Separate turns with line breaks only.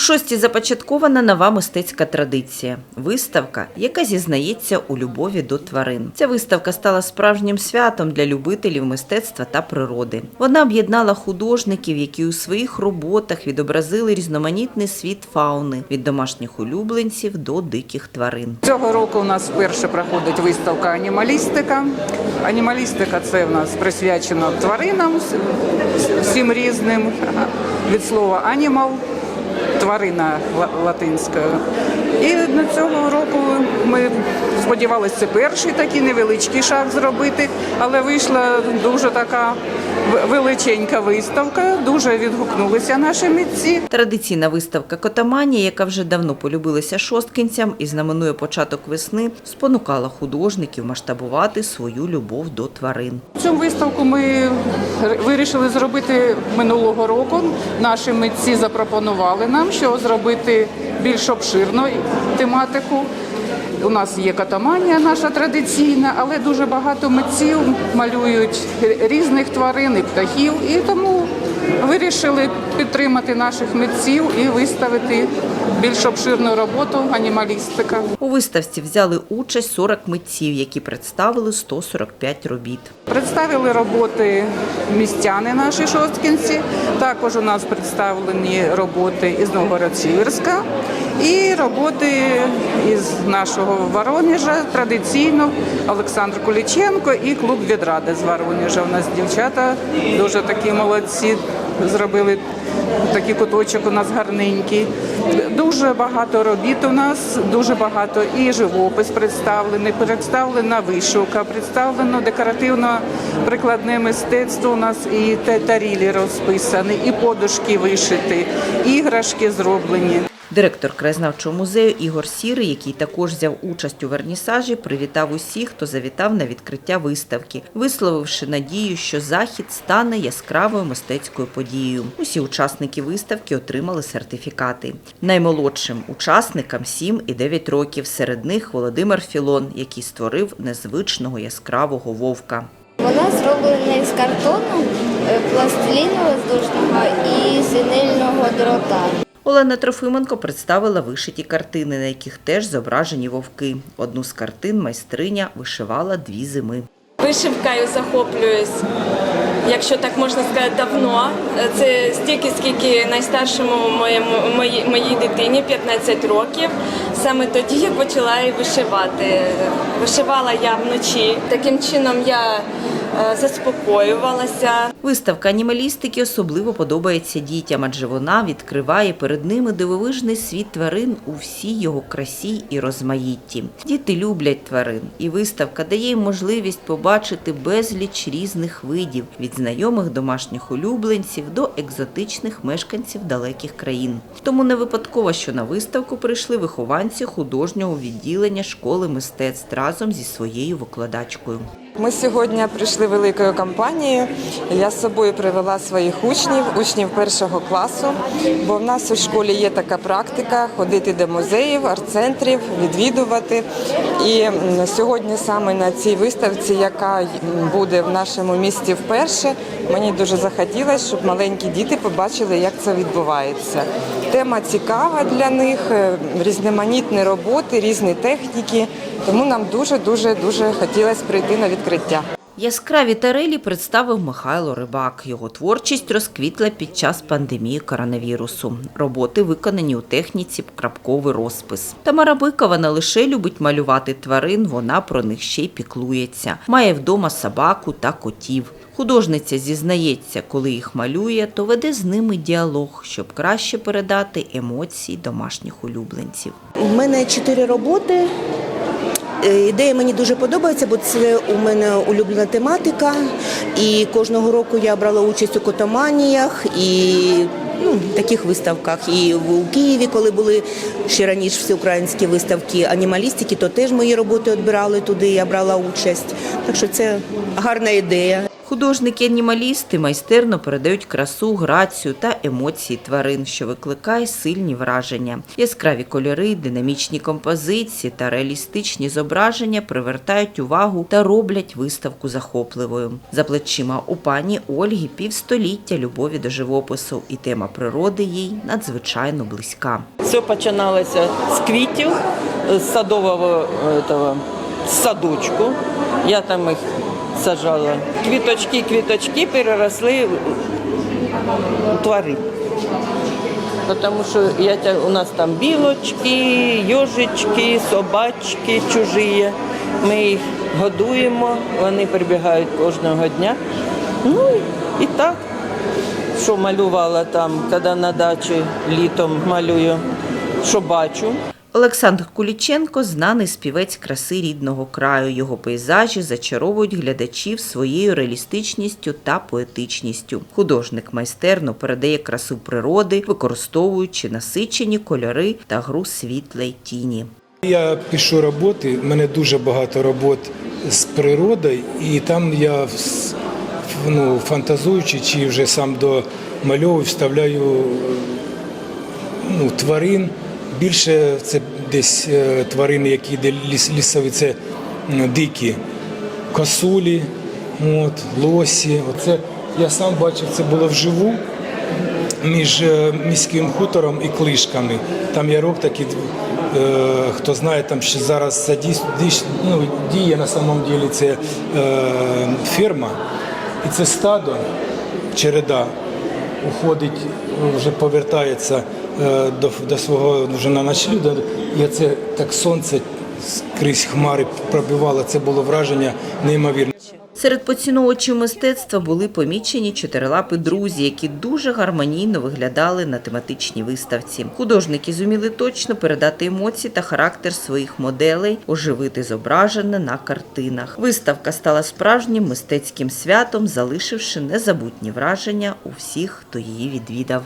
шості започаткована нова мистецька традиція виставка, яка зізнається у любові до тварин. Ця виставка стала справжнім святом для любителів мистецтва та природи. Вона об'єднала художників, які у своїх роботах відобразили різноманітний світ фауни від домашніх улюбленців до диких тварин.
Цього року у нас вперше проходить виставка Анімалістика. Анімалістика це в нас присвячено тваринам всім різним від слова анімал, тварина ла- латинською. І на цього року ми сподівалися, перший такий невеличкий шаг зробити, але вийшла дуже така величенька виставка. Дуже відгукнулися наші митці.
Традиційна виставка Котаманія, яка вже давно полюбилася шосткинцям і знаменує початок весни, спонукала художників масштабувати свою любов до тварин.
Цю виставку ми вирішили зробити минулого року. Наші митці запропонували нам, що зробити більш обширну тематику. У нас є катаманія наша традиційна, але дуже багато митців малюють різних тварин і птахів, і тому вирішили підтримати наших митців і виставити більш обширну роботу анімалістика.
У виставці взяли участь 40 митців, які представили 145 робіт.
Представили роботи містяни наші шосткінці. Також у нас представлені роботи із Новгород-Сіверська і роботи із нашого Воронежа, традиційно Олександр Куліченко і клуб Відради з Воронежа. У нас дівчата дуже такі молодці. Зробили такий куточок у нас гарненький. Дуже багато робіт у нас, дуже багато і живопис представлений, представлена вишивка, представлено декоративно-прикладне мистецтво. У нас і тарілі розписані, і подушки вишиті, іграшки зроблені.
Директор краєзнавчого музею Ігор Сірий, який також взяв участь у вернісажі, привітав усіх, хто завітав на відкриття виставки, висловивши надію, що захід стане яскравою мистецькою подією. Усі учасники виставки отримали сертифікати. Наймолодшим учасникам 7 і 9 років. Серед них Володимир Філон, який створив незвичного яскравого вовка.
Вона зроблена з картону, е, пластиліну воздушного і з вінильного дрота.
Олена Трофименко представила вишиті картини, на яких теж зображені вовки. Одну з картин майстриня вишивала дві зими.
Вишивкою захоплююсь, якщо так можна сказати, давно. Це стільки, скільки найстаршому моєму моїй, моїй дитині 15 років. Саме тоді я почала і вишивати. Вишивала я вночі. Таким чином я заспокоювалася.
Виставка анімалістики особливо подобається дітям, адже вона відкриває перед ними дивовижний світ тварин у всій його красі і розмаїтті. Діти люблять тварин, і виставка дає їм можливість побачити безліч різних видів від знайомих домашніх улюбленців до екзотичних мешканців далеких країн. Тому не випадково, що на виставку прийшли вихованці художнього відділення школи мистецтв разом зі своєю викладачкою.
Ми сьогодні прийшли великою компанією. Я з собою привела своїх учнів, учнів першого класу, бо в нас у школі є така практика ходити до музеїв, арт-центрів, відвідувати. І сьогодні саме на цій виставці, яка буде в нашому місті вперше, мені дуже захотілося, щоб маленькі діти побачили, як це відбувається. Тема цікава для них, е, різноманітні роботи, різні техніки. Тому нам дуже дуже дуже хотілося прийти на відкриття.
Яскраві тарелі представив Михайло Рибак. Його творчість розквітла під час пандемії коронавірусу. Роботи виконані у техніці крапковий розпис. Тамара Бикова не лише любить малювати тварин, вона про них ще й піклується. Має вдома собаку та котів. Художниця зізнається, коли їх малює, то веде з ними діалог, щоб краще передати емоції домашніх улюбленців.
У мене чотири роботи. Е, Ідея мені дуже подобається, бо це у мене улюблена тематика. І кожного року я брала участь у котоманіях і ну, таких виставках. І у Києві, коли були ще раніше всеукраїнські виставки анімалістики, то теж мої роботи відбирали туди, я брала участь. Так що це гарна ідея.
Художники-анімалісти майстерно передають красу, грацію та емоції тварин, що викликає сильні враження. Яскраві кольори, динамічні композиції та реалістичні зображення привертають увагу та роблять виставку захопливою. За плечима у пані Ольги півстоліття любові до живопису, і тема природи їй надзвичайно близька.
Все починалося з квітів, з садового этого, садочку. Я там їх сажала. Квіточки, квіточки переросли у тварин. Тому що я, у нас там білочки, йожички, собачки чужі. Ми їх годуємо, вони прибігають кожного дня. Ну і так, що малювала там, коли на дачі літом малюю, що бачу.
Олександр Куліченко знаний співець краси рідного краю. Його пейзажі зачаровують глядачів своєю реалістичністю та поетичністю. Художник майстерно передає красу природи, використовуючи насичені кольори та гру світла й тіні.
Я пишу роботи, в мене дуже багато робот з природою, і там я ну, фантазуючи чи вже сам домальовую, вставляю ну, тварин. Більше це десь е, тварини, які де ліс, лісові, це дикі косулі, от, лосі. Оце я сам бачив, це було вживу між е, міським хутором і клишками. Там ярок такий, е, хто знає, там ще зараз це ну, діє на самом ділі це е, ферма. І це стадо, череда, уходить, вже повертається до, до свого вже на ночлю. І це так сонце скрізь хмари пробивало. Це було враження неймовірне.
Серед поціновувачів мистецтва були помічені чотирилапи друзі, які дуже гармонійно виглядали на тематичній виставці. Художники зуміли точно передати емоції та характер своїх моделей, оживити зображене на картинах. Виставка стала справжнім мистецьким святом, залишивши незабутні враження у всіх, хто її відвідав.